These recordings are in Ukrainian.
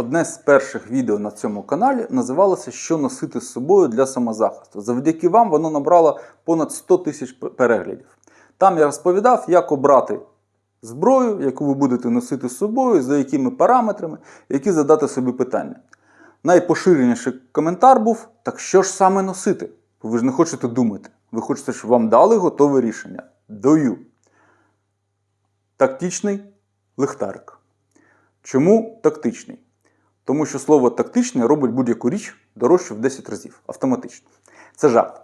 Одне з перших відео на цьому каналі називалося Що носити з собою для самозахисту. Завдяки вам воно набрало понад 100 тисяч переглядів. Там я розповідав, як обрати зброю, яку ви будете носити з собою, за якими параметрами, які задати собі питання. Найпоширеніший коментар був: так що ж саме носити? Ви ж не хочете думати. Ви хочете, щоб вам дали готове рішення. Даю. Тактичний лихтарик. Чому тактичний? Тому що слово тактичне робить будь-яку річ дорожче в 10 разів автоматично. Це жарт.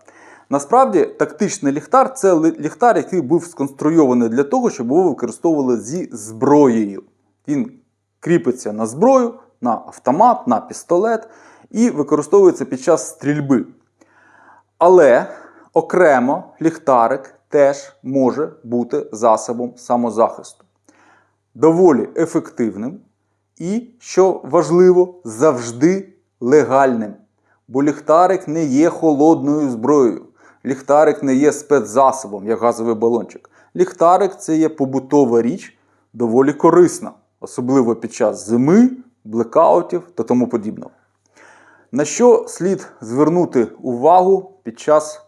Насправді, тактичний ліхтар це ліхтар, який був сконструйований для того, щоб його використовували зі зброєю. Він кріпиться на зброю, на автомат, на пістолет і використовується під час стрільби. Але окремо ліхтарик теж може бути засобом самозахисту. Доволі ефективним і, що важливо, завжди легальним. Бо ліхтарик не є холодною зброєю. Ліхтарик не є спецзасобом, як газовий балончик. Ліхтарик це є побутова річ, доволі корисна, особливо під час зими, блекаутів та тому подібного. На що слід звернути увагу під час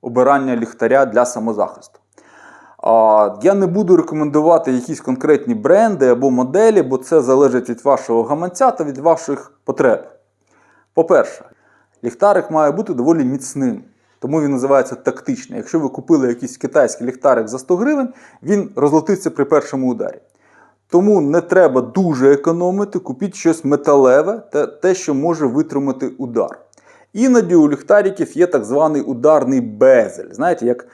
обирання ліхтаря для самозахисту? Я не буду рекомендувати якісь конкретні бренди або моделі, бо це залежить від вашого гаманця та від ваших потреб. По-перше, ліхтарик має бути доволі міцним, тому він називається тактичний. Якщо ви купили якийсь китайський ліхтарик за 100 гривень, він розлетиться при першому ударі. Тому не треба дуже економити, купіть щось металеве та те, що може витримати удар. Іноді у ліхтариків є так званий ударний безель, знаєте, як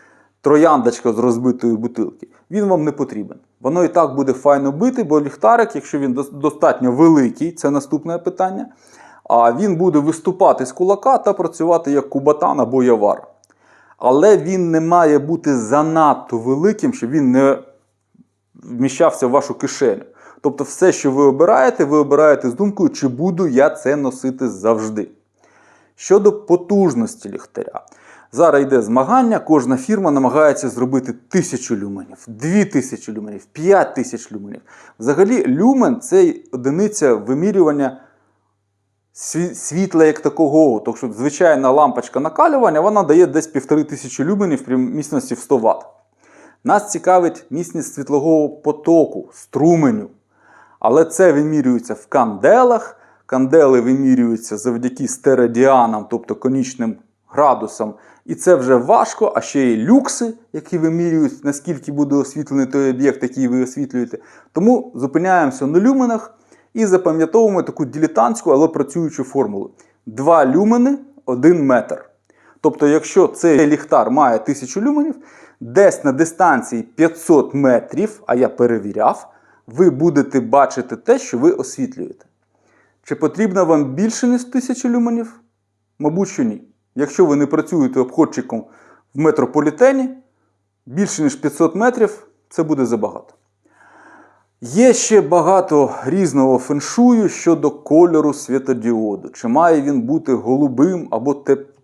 трояндочка з розбитої бутилки. Він вам не потрібен. Воно і так буде файно бити, бо ліхтарик, якщо він достатньо великий, це наступне питання. А він буде виступати з кулака та працювати як кубатан або явар. Але він не має бути занадто великим, щоб він не вміщався в вашу кишеню. Тобто, все, що ви обираєте, ви обираєте з думкою, чи буду я це носити завжди. Щодо потужності ліхтаря. Зараз йде змагання, кожна фірма намагається зробити 1000 люменів, 2000 люменів, 5000 люменів. Взагалі, люмен це одиниця вимірювання світла як такого. Тобто, що звичайна лампочка накалювання вона дає десь 1500 люменів при міцності в 100 Вт. Нас цікавить міцність світлового потоку, струменю. Але це вимірюється в канделах. Кандели вимірюються завдяки стерадіанам, тобто конічним градусам. І це вже важко, а ще є люкси, які вимірюють, наскільки буде освітлений той об'єкт, який ви освітлюєте. Тому зупиняємося на люменах і запам'ятовуємо таку дилетантську, але працюючу формулу. Два люмени один метр. Тобто, якщо цей ліхтар має 1000 люменів, десь на дистанції 500 метрів, а я перевіряв, ви будете бачити те, що ви освітлюєте. Чи потрібно вам більше, ніж 1000 люменів? Мабуть, що ні. Якщо ви не працюєте обходчиком в метрополітені, більше ніж 500 метрів це буде забагато. Є ще багато різного феншую щодо кольору світодіоду. Чи має він бути голубим або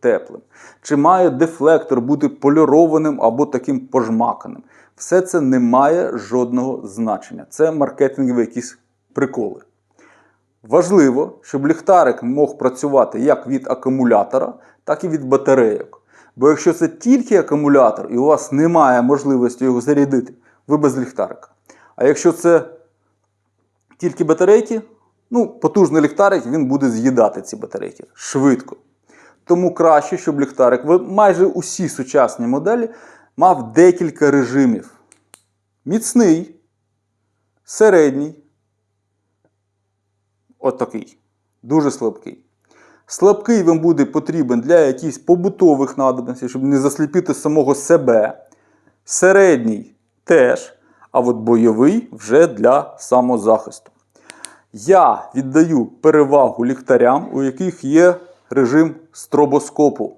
теплим? Чи має дефлектор бути полірованим або таким пожмаканим? Все це не має жодного значення. Це маркетингові якісь приколи. Важливо, щоб ліхтарик мог працювати як від акумулятора, так і від батарейок. Бо якщо це тільки акумулятор і у вас немає можливості його зарядити, ви без ліхтарика. А якщо це тільки батарейки, ну, потужний ліхтарик він буде з'їдати ці батарейки швидко. Тому краще, щоб ліхтарик, майже усі сучасні моделі, мав декілька режимів: міцний, середній, отакий, дуже слабкий. Слабкий вам буде потрібен для якихось побутових надобностей, щоб не засліпити самого себе. Середній теж, а от бойовий вже для самозахисту. Я віддаю перевагу ліхтарям, у яких є режим стробоскопу.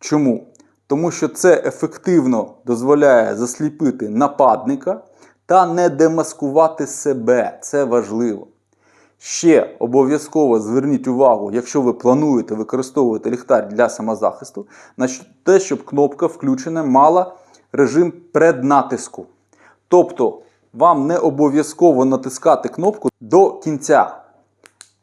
Чому? Тому що це ефективно дозволяє засліпити нападника та не демаскувати себе. Це важливо. Ще обов'язково зверніть увагу, якщо ви плануєте використовувати ліхтар для самозахисту, на те, щоб кнопка включена мала режим преднатиску. Тобто вам не обов'язково натискати кнопку до кінця.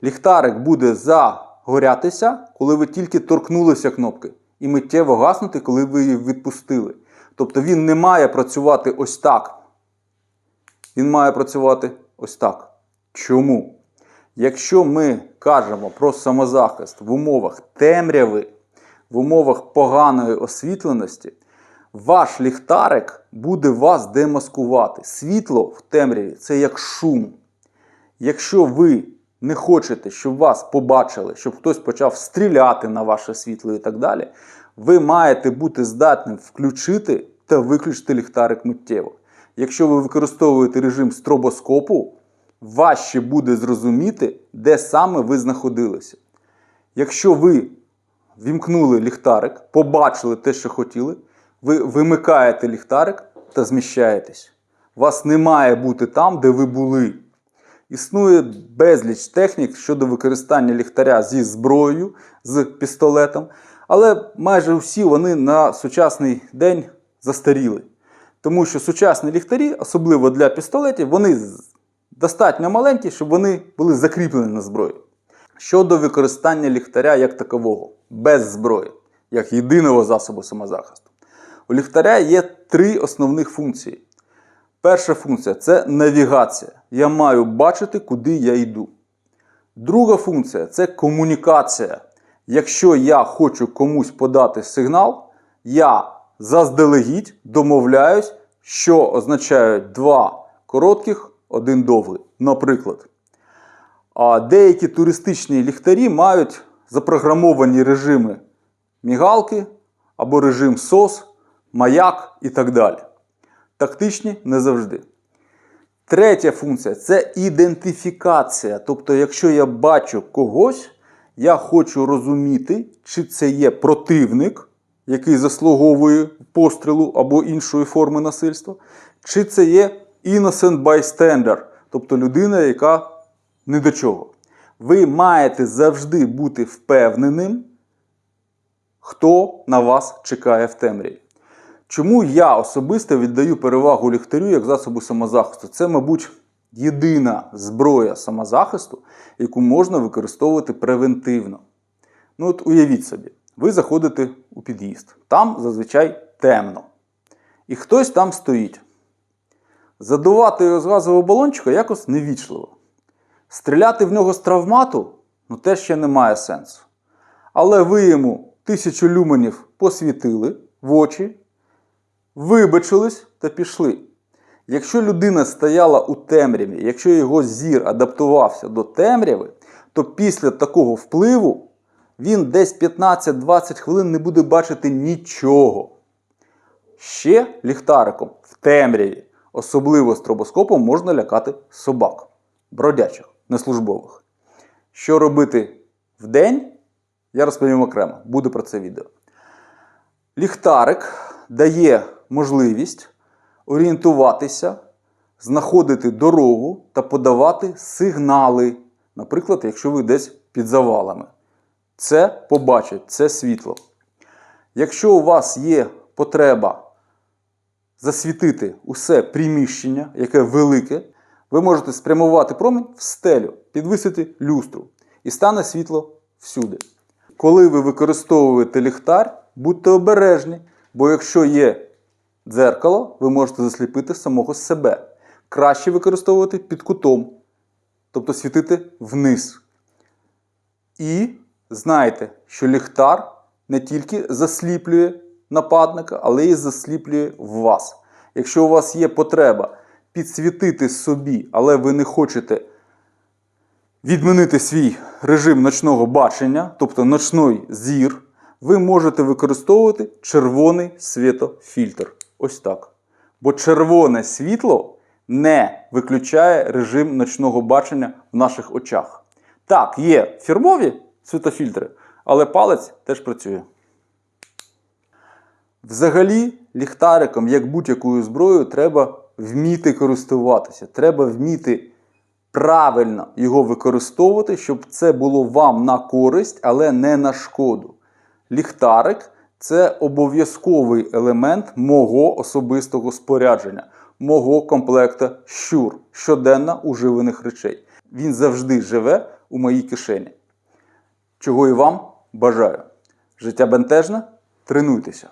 Ліхтарик буде загорятися, коли ви тільки торкнулися кнопки, і миттєво гаснути, коли ви її відпустили. Тобто він не має працювати ось так. Він має працювати ось так. Чому? Якщо ми кажемо про самозахист в умовах темряви, в умовах поганої освітленості, ваш ліхтарик буде вас демаскувати. Світло в темряві це як шум. Якщо ви не хочете, щоб вас побачили, щоб хтось почав стріляти на ваше світло і так далі, ви маєте бути здатним включити та виключити ліхтарик миттєво. Якщо ви використовуєте режим стробоскопу, важче буде зрозуміти, де саме ви знаходилися. Якщо ви вімкнули ліхтарик, побачили те, що хотіли, ви вимикаєте ліхтарик та зміщаєтесь. Вас не має бути там, де ви були. Існує безліч технік щодо використання ліхтаря зі зброєю, з пістолетом, але майже всі вони на сучасний день застаріли. Тому що сучасні ліхтарі, особливо для пістолетів, вони достатньо маленькі, щоб вони були закріплені на зброї. Щодо використання ліхтаря як такового, без зброї, як єдиного засобу самозахисту. У ліхтаря є три основних функції. Перша функція це навігація. Я маю бачити, куди я йду. Друга функція це комунікація. Якщо я хочу комусь подати сигнал, я заздалегідь домовляюсь, що означають два коротких, один довгий. Наприклад, деякі туристичні ліхтарі мають запрограмовані режими мігалки або режим SOS, маяк і так далі. Тактичні не завжди. Третя функція це ідентифікація. Тобто, якщо я бачу когось, я хочу розуміти, чи це є противник, який заслуговує пострілу або іншої форми насильства, чи це є innocent bystander, тобто людина, яка не до чого. Ви маєте завжди бути впевненим, хто на вас чекає в темряві. Чому я особисто віддаю перевагу ліхтарю як засобу самозахисту? Це, мабуть, єдина зброя самозахисту, яку можна використовувати превентивно. Ну, от уявіть собі, ви заходите у під'їзд, там зазвичай темно. І хтось там стоїть. Задувати його з газового балончика якось невічливо. Стріляти в нього з травмату ну, теж ще не має сенсу. Але ви йому тисячу люменів посвітили в очі, вибачились та пішли. Якщо людина стояла у темряві, якщо його зір адаптувався до темряви, то після такого впливу він десь 15-20 хвилин не буде бачити нічого. Ще ліхтариком в темряві, особливо стробоскопом, можна лякати собак, бродячих, неслужбових. Що робити вдень, я розповім окремо, буде про це відео. Ліхтарик дає можливість орієнтуватися, знаходити дорогу та подавати сигнали. Наприклад, якщо ви десь під завалами. Це побачить, це світло. Якщо у вас є потреба засвітити усе приміщення, яке велике, ви можете спрямувати промінь в стелю, підвисити люстру і стане світло всюди. Коли ви використовуєте ліхтар, будьте обережні, бо якщо є дзеркало, ви можете засліпити самого себе. Краще використовувати під кутом, тобто світити вниз. І знайте, що ліхтар не тільки засліплює нападника, але й засліплює вас. Якщо у вас є потреба підсвітити собі, але ви не хочете відмінити свій режим ночного бачення, тобто ночний зір, ви можете використовувати червоний світофільтр. Ось так. Бо червоне світло не виключає режим ночного бачення в наших очах. Так, є фірмові світофільтри, але палець теж працює. Взагалі, ліхтариком, як будь-якою зброєю, треба вміти користуватися. Треба вміти правильно його використовувати, щоб це було вам на користь, але не на шкоду. Ліхтарик це обов'язковий елемент мого особистого спорядження, мого комплекта щур щоденно уживаних речей. він завжди живе у моїй кишені. Чого і вам бажаю. Життя бентежне, тренуйтеся.